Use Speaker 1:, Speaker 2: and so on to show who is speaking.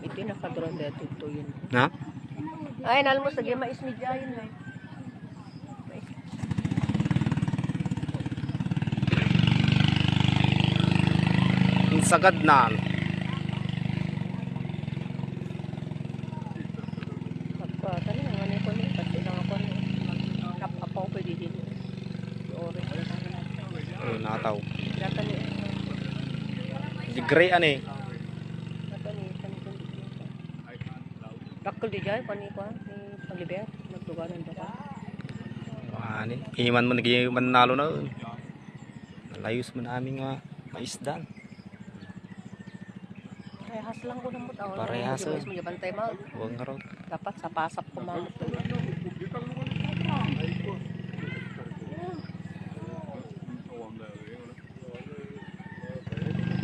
Speaker 1: iti nakadron dito to yun.
Speaker 2: Na?
Speaker 1: Ay, nalmo sa gima is media yun eh.
Speaker 2: Sagad na.
Speaker 1: Pagka, tani nga ni ko ni, pati lang ako ni. Napapaw ko di din. Ore.
Speaker 2: Oh, nataw.
Speaker 1: Data ni.
Speaker 2: Di gray ani.
Speaker 1: Data ni, tani ko. Dakkel di jay pani ko ni Paliber, nagduganan ba ka?
Speaker 2: Ani, iman mo naging manalo na. Nalayos mo na aming mga maisdan.
Speaker 1: Parehas lang ko na mo tao.
Speaker 2: Parehas, oh.
Speaker 1: Mo bantay mal.
Speaker 2: Huwag nga.
Speaker 1: Dapat sa pasak ko mal.